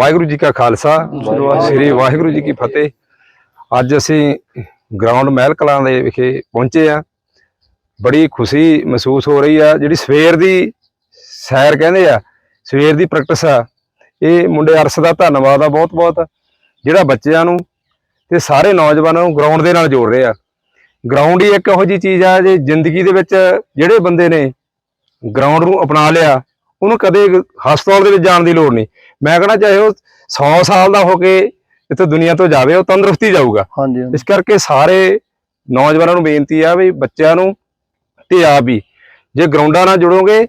ਵਾਹਿਗੁਰੂ ਜੀ ਕਾ ਖਾਲਸਾ ਸ੍ਰੀ ਵਾਹਿਗੁਰੂ ਜੀ ਕੀ ਫਤਿਹ। ਅੱਜ ਅਸੀਂ ਗਰਾਊਂਡ ਮਹਿਲ ਕਲਾਂ ਦੇ ਵਿਖੇ ਪਹੁੰਚੇ ਆ ਬੜੀ ਖੁਸ਼ੀ ਮਹਿਸੂਸ ਹੋ ਰਹੀ ਆ ਜਿਹੜੀ ਸਵੇਰ ਦੀ ਸੈਰ ਕਹਿੰਦੇ ਆ ਸਵੇਰ ਦੀ ਪ੍ਰੈਕਟਿਸ ਆ ਇਹ ਮੁੰਡੇ ਅਰਸ ਦਾ ਧੰਨਵਾਦ ਆ ਬਹੁਤ ਬਹੁਤ ਜਿਹੜਾ ਬੱਚਿਆਂ ਨੂੰ ਤੇ ਸਾਰੇ ਨੌਜਵਾਨਾਂ ਨੂੰ ਗਰਾਊਂਡ ਦੇ ਨਾਲ ਜੋੜ ਰਹੇ ਆ। ਗਰਾਊਂਡ ਹੀ ਇੱਕ ਇਹੋ ਜੀ ਚੀਜ਼ ਆ ਜੇ ਜ਼ਿੰਦਗੀ ਦੇ ਵਿੱਚ ਜਿਹੜੇ ਬੰਦੇ ਨੇ ਗਰਾਊਂਡ ਨੂੰ ਅਪਣਾ ਲਿਆ ਉਹਨੂੰ ਕਦੇ ਹਸਪਤਾਲ ਦੇ ਵਿੱਚ ਜਾਣ ਦੀ ਲੋੜ ਨਹੀਂ। ਮੈਂ ਕਹਿੰਦਾ ਚਾਹੇ ਉਹ 100 ਸਾਲ ਦਾ ਹੋ ਕੇ ਇੱਥੇ ਦੁਨੀਆ ਤੋਂ ਜਾਵੇ ਉਹ ਤੰਦਰੁਸਤੀ ਜਾਊਗਾ। ਹਾਂਜੀ ਹਾਂਜੀ। ਇਸ ਕਰਕੇ ਸਾਰੇ ਨੌਜਵਾਨਾਂ ਨੂੰ ਬੇਨਤੀ ਆ ਵੀ ਬੱਚਿਆਂ ਨੂੰ ਤੇ ਆਪ ਵੀ ਜੇ ਗਰਾਊਂਡਾਂ ਨਾਲ ਜੁੜੋਗੇ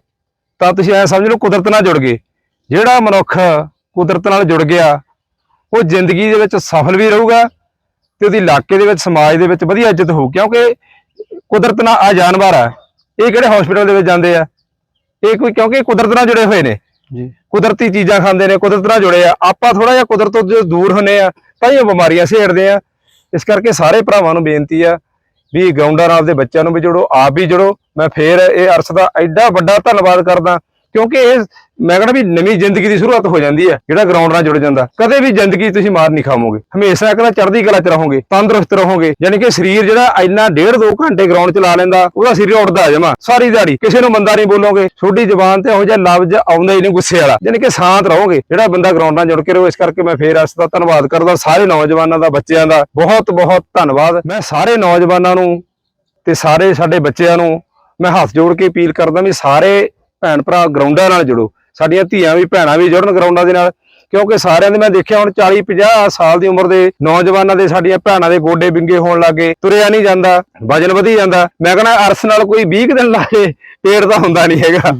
ਤਾਂ ਤੁਸੀਂ ਐ ਸਮਝ ਲਓ ਕੁਦਰਤ ਨਾਲ ਜੁੜ ਗਏ। ਜਿਹੜਾ ਮਨੁੱਖ ਕੁਦਰਤ ਨਾਲ ਜੁੜ ਗਿਆ ਉਹ ਜ਼ਿੰਦਗੀ ਦੇ ਵਿੱਚ ਸਫਲ ਵੀ ਰਹੂਗਾ ਤੇ ਉਹਦੀ ਇਲਾਕੇ ਦੇ ਵਿੱਚ ਸਮਾਜ ਦੇ ਵਿੱਚ ਵਧੀਆ ਇੱਜ਼ਤ ਹੋਊ। ਕਿਉਂਕਿ ਕੁਦਰਤ ਨਾਲ ਆ ਜਾਨਵਰ ਆ। ਇਹ ਕਿਹੜੇ ਹਸਪੀਟਲ ਦੇ ਵਿੱਚ ਜਾਂਦੇ ਆ? ਇਹ ਕੋਈ ਕਿਉਂਕਿ ਕੁਦਰਤ ਨਾਲ ਜੁੜੇ ਹੋਏ ਨੇ। ਜੀ। ਕੁਦਰਤੀ ਚੀਜ਼ਾਂ ਖਾਂਦੇ ਨੇ ਕੁਦਰਤ ਨਾਲ ਜੁੜੇ ਆ। ਆਪਾਂ ਥੋੜਾ ਜਿਹਾ ਕੁਦਰਤ ਤੋਂ ਜੋ ਦੂਰ ਹੁੰਨੇ ਆ ਤਾਂ ਇਹ ਬਿਮਾਰੀਆਂ ਛੇੜਦੇ ਆ। ਇਸ ਕਰਕੇ ਸਾਰੇ ਭਰਾਵਾਂ ਨੂੰ ਬੇਨਤੀ ਆ ਵੀ ਗਰਾਊਂਡਾਂ ਨਾਲ ਦੇ ਬੱਚਿਆਂ ਨੂੰ ਵੀ ਜੁੜੋ ਆਪ ਵੀ ਜੁੜੋ। ਮੈਂ ਫੇਰ ਇਹ ਅਰਸ ਦਾ ਐਡਾ ਵੱਡਾ ਧੰਨਵਾਦ ਕਰਦਾ ਕਿਉਂਕਿ ਇਹ ਮੈਂ ਕਹਿੰਦਾ ਵੀ ਨਵੀਂ ਜ਼ਿੰਦਗੀ ਦੀ ਸ਼ੁਰੂਆਤ ਹੋ ਜਾਂਦੀ ਹੈ, ਜਿਹੜਾ ਗਰਾਊਂਡ ਨਾਲ ਜੁੜ ਜਾਂਦਾ। ਕਦੇ ਵੀ ਜ਼ਿੰਦਗੀ ਤੁਸੀਂ ਮਾਰ ਨਹੀਂ ਖਾਵੋਗੇ। ਹਮੇਸ਼ਾ ਕਹਿੰਦਾ ਚੜ੍ਹਦੀ ਕਲਾ 'ਚ ਰਹੋਗੇ, ਤੰਦਰੁਸਤ ਰਹੋਗੇ, ਯਾਨੀ ਕਿ ਸਰੀਰ ਜਿਹੜਾ ਇੰਨਾ ਡੇਢ ਦੋ ਘੰਟੇ ਗਰਾਊਂਡ 'ਚ ਲਾ ਲੈਂਦਾ, ਉਹਦਾ ਸਰੀਰ ਉੱਡਦਾ ਜਮਾ, ਸਾਰੀ ਦਿਹਾੜੀ। ਕਿਸੇ ਨੂੰ ਬੰਦਾ ਨਹੀਂ ਬੋਲੋਗੇ, ਛੋਟੀ ਜ਼ਬਾਨ ਤੇ ਇਹੋ ਜਿਹਾ ਲਫ਼ਜ਼ ਆਉਂਦਾ ਹੀ ਨਹੀਂ ਗੁੱਸੇ ਵਾਲਾ, ਯਾਨੀ ਕਿ ਸ਼ਾਂਤ ਰਹੋਗੇ। ਜਿਹੜਾ ਬੰਦਾ ਗਰਾਊਂਡ ਨਾਲ ਜੁੜ ਕੇ ਰਹੋ ਇਸ ਕਰਕੇ ਮੈਂ ਫੇਰ ਇਸ ਦਾ ਧੰਨਵਾਦ ਕਰਦਾ ਸਾਰੇ ਨੌਜਵਾਨਾਂ ਦਾ, ਬੱਚਿਆਂ ਦਾ। ਬਹੁਤ ਬਹੁਤ ਧੰਨਵਾਦ। ਮੈਂ ਸਾਰੇ ਨੌਜਵਾਨਾਂ ਨੂੰ ਤੇ ਸਾਰੇ ਸਾਡੇ ਬੱਚਿਆਂ ਨੂੰ ਮੈਂ ਹੱਥ ਜੋੜ ਕੇ ਅਪੀਲ ਕਰਦਾ ਵੀ ਸਾਰੇ ਭੈਣ ਭਰਾ ਗਰਾਊਂਡਾਂ ਨਾਲ ਜੁੜੋ। ਸਾਡੀਆਂ ਧੀਆਂ ਵੀ ਭੈਣਾਂ ਵੀ ਜੁੜਨ ਗਰਾਊਂਡਾਂ ਦੇ ਨਾਲ। ਕਿਉਂਕਿ ਸਾਰਿਆਂ ਦੇ ਮੈਂ ਦੇਖਿਆ ਹੁਣ 40 50 ਸਾਲ ਦੀ ਉਮਰ ਦੇ ਨੌਜਵਾਨਾਂ ਦੇ ਸਾਡੀਆਂ ਭੈਣਾਂ ਦੇ ਗੋਡੇ ਵਿੰਗੇ ਹੋਣ ਲੱਗੇ ਤੁਰਿਆ ਨਹੀਂ ਜਾਂਦਾ, ਵਜਨ ਵਧੀ ਜਾਂਦਾ। ਮੈਂ ਕਹਿੰਦਾ ਅਰਸ ਨਾਲ ਕੋਈ 20 ਕੁ ਦਿਨ ਲਾਏ, ਪੇਟ ਤਾਂ ਹੁੰਦਾ ਨਹੀਂ ਹੈਗਾ।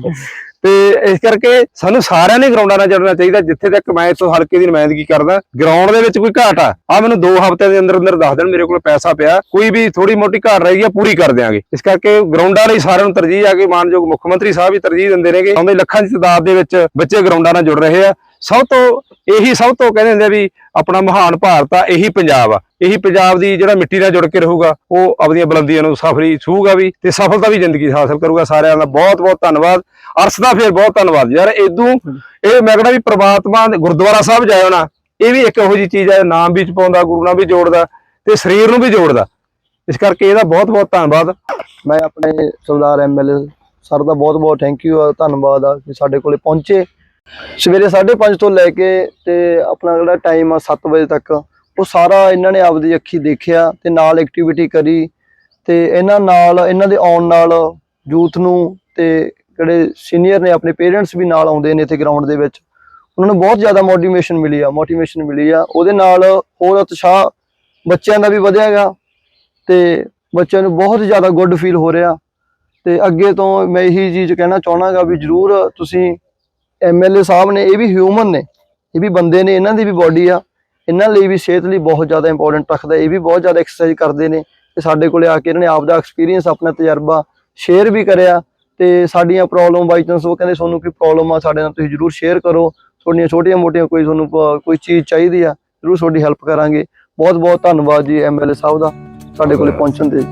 ਤੇ ਇਸ ਕਰਕੇ ਸਾਨੂੰ ਸਾਰਿਆਂ ਨੇ ਗਰਾਊਂਡਾਂ ਨਾਲ ਜੁੜਨਾ ਚਾਹੀਦਾ, ਜਿੱਥੇ ਤੱਕ ਮੈਂ ਇਸ ਹਲਕੇ ਦੀ ਨੁਮਾਇੰਦਗੀ ਕਰਦਾ। ਗਰਾਊਂਡ ਦੇ ਵਿੱਚ ਕੋਈ ਘਾਟ ਆ। ਆ ਮੈਨੂੰ 2 ਹਫ਼ਤਿਆਂ ਦੇ ਅੰਦਰ ਅੰਦਰ ਦੱਸ ਦੇਣ, ਮੇਰੇ ਕੋਲ ਪੈਸਾ ਪਿਆ। ਕੋਈ ਵੀ ਥੋੜੀ ਮੋਟੀ ਘਾਟ ਰਹੀ ਆ, ਪੂਰੀ ਕਰ ਦਿਆਂਗੇ। ਇਸ ਕਰਕੇ ਗਰਾਊਂਡਾਂ ਲਈ ਸਾਰਿਆਂ ਨੂੰ ਤਰਜੀਹ ਆ ਕੇ ਮਾਨਯੋਗ ਮੁੱਖ ਮੰਤਰੀ ਸਾਹਿਬ ਵੀ ਤਰਜੀਹ ਦਿੰਦੇ ਨੇਗੇ। ਆਉਂਦੇ ਲੱਖਾਂ ਦੀ ਤਾਦਾਦ ਦੇ ਵਿੱਚ ਬੱਚੇ ਗਰਾਊਂਡਾਂ ਨਾਲ ਜੁੜ ਰਹੇ ਆ। ਸਭ ਤੋਂ, ਇਹੀ ਸਭ ਤੋਂ ਕਹਿੰਦੇ ਹੁੰਦੇ ਆ ਵੀ ਆਪਣਾ ਮਹਾਨ ਭਾਰਤ ਆ, ਇਹੀ ਪੰਜਾਬ ਆ। ਇਹੀ ਪੰਜਾਬ ਦੀ ਜਿਹੜਾ ਮਿੱਟੀ ਨਾਲ ਜੁੜ ਕੇ ਰਹੂਗਾ, ਉਹ ਆਪਣੀਆਂ ਬੁਲੰਦੀਆਂ ਨੂੰ ਸਫਰੀ ਛੂਗਾ ਵੀ ਤੇ ਸਫਲਤਾ ਵੀ ਜ਼ਿੰਦਗੀ ਹਾਸਲ ਕਰੂਗਾ। ਸਾਰਿਆਂ ਦਾ ਬਹੁਤ ਬਹੁਤ ਧੰਨਵਾਦ। ਅਰਸ਼ ਦਾ ਫੇਰ ਬਹੁਤ ਧੰਨਵਾਦ। ਯਾਰ ਇਦੋਂ ਇਹ ਮੈਂ ਕਹਿੰਦਾ ਵੀ ਪ੍ਰਮਾਤਮਾ ਗੁਰਦੁਆਰਾ ਸਾਹਿਬ ਜਾਇਓ ਨਾ, ਇਹ ਵੀ ਇੱਕ ਇਹੋ ਜੀ ਚੀਜ਼ ਹੈ, ਨਾਮ ਵੀ ਪਾਉਂਦਾ ਗੁਰੂ ਨਾਲ ਵੀ ਜੋੜਦਾ ਤੇ ਸਰੀਰ ਨੂੰ ਵੀ ਜੋੜਦਾ। ਇਸ ਕਰਕੇ ਇਹਦਾ ਬਹੁਤ ਬਹੁਤ ਧੰਨਵਾਦ। ਮੈਂ ਆਪਣੇ ਸਰਦਾਰ ਐਮਐਲਏ ਸਰ ਦਾ ਬਹੁਤ ਬਹੁਤ ਥੈਂਕ ਯੂ ਆ, ਧੰਨਵਾਦ ਆ ਕਿ ਸਾਡੇ ਕੋਲੇ ਪਹੁੰਚੇ। ਸਵੇਰੇ 5:30 ਤੋਂ ਲੈ ਕੇ ਤੇ ਆਪਣਾ ਜਿਹੜਾ ਟਾਈਮ ਆ 7 ਵਜੇ ਤੱਕ ਉਹ ਸਾਰਾ ਇਹਨਾਂ ਨੇ ਆਪਦੀ ਅੱਖੀ ਦੇਖਿਆ ਤੇ ਨਾਲ ਐਕਟੀਵਿਟੀ ਕਰੀ ਤੇ ਇਹਨਾਂ ਨਾਲ, ਇਹਨਾਂ ਦੇ ਆਉਣ ਨਾਲ ਯੂਥ ਨੂੰ ਤੇ ਜਿਹੜੇ ਸੀਨੀਅਰ ਨੇ ਆਪਣੇ ਪੇਰੈਂਟਸ ਵੀ ਨਾਲ ਆਉਂਦੇ ਨੇ ਇੱਥੇ ਗਰਾਊਂਡ ਦੇ ਵਿੱਚ, ਉਹਨਾਂ ਨੂੰ ਬਹੁਤ ਜ਼ਿਆਦਾ ਮੋਟੀਵੇਸ਼ਨ ਮਿਲੀ ਆ ਮੋਟੀਵੇਸ਼ਨ ਮਿਲੀ ਆ। ਉਹਦੇ ਨਾਲ ਹੋਰ ਉਤਸ਼ਾਹ ਬੱਚਿਆਂ ਦਾ ਵੀ ਵਧਿਆ ਗਾ ਤੇ ਬੱਚਿਆਂ ਨੂੰ ਬਹੁਤ ਜ਼ਿਆਦਾ ਗੁੱਡ ਫੀਲ ਹੋ ਰਿਹਾ। ਤੇ ਅੱਗੇ ਤੋਂ ਮੈਂ ਇਹੀ ਚੀਜ਼ ਕਹਿਣਾ ਚਾਹਣਾਗਾ ਵੀ ਜਰੂਰ ਤੁਸੀਂ ਐਮਐਲਏ ਸਾਹਿਬ ਨੇ, ਇਹ ਵੀ ਹਿਊਮਨ ਨੇ, ਇਹ ਵੀ ਬੰਦੇ ਨੇ, ਇਹਨਾਂ ਦੀ ਵੀ ਬਾਡੀ ਆ। ਇਹਨਾਂ ਲਈ ਵੀ ਸਿਹਤ ਲਈ ਬਹੁਤ ਜ਼ਿਆਦਾ ਇੰਪੋਰਟੈਂਟ ਰੱਖਦਾ ਇਹ ਵੀ ਬਹੁਤ ਜ਼ਿਆਦਾ ਐਕਸਰਸਾਈਜ਼ ਕਰਦੇ ਨੇ ਤੇ ਸਾਡੇ ਕੋਲੇ ਆ ਕੇ ਇਹਨਾਂ ਨੇ ਆਪਦਾ ਐਕਸਪੀਰੀਅੰਸ ਆਪਣਾ ਤਜਰਬਾ ਸ਼ੇਅਰ ਵੀ ਕਰਿਆ ਤੇ ਸਾਡੀਆਂ ਪ੍ਰੋਬਲਮ ਬਾਈ ਚਾਂਸ ਉਹ ਕਹਿੰਦੇ ਤੁਹਾਨੂੰ ਕੋਈ ਪ੍ਰੋਬਲਮ ਆ ਸਾਡੇ ਨਾਲ ਤੁਸੀਂ ਜਰੂਰ ਸ਼ੇਅਰ ਕਰੋ। ਤੁਹਾਡੀਆਂ ਛੋਟੀਆਂ ਮੋਟੀਆਂ ਕੋਈ ਤੁਹਾਨੂੰ ਕੋਈ ਚੀਜ਼ ਚਾਹੀਦੀ ਆ ਜਰੂਰ ਤੁਹਾਡੀ ਹੈਲਪ ਕਰਾਂਗੇ। ਬਹੁਤ ਬਹੁਤ ਧੰਨਵਾਦ ਜੀ ਐਮਐਲਏ ਸਾਹਿਬ ਦਾ। ਸਾਡੇ ਕੋਲੇ ਪਹੁੰਚਣ ਦੇ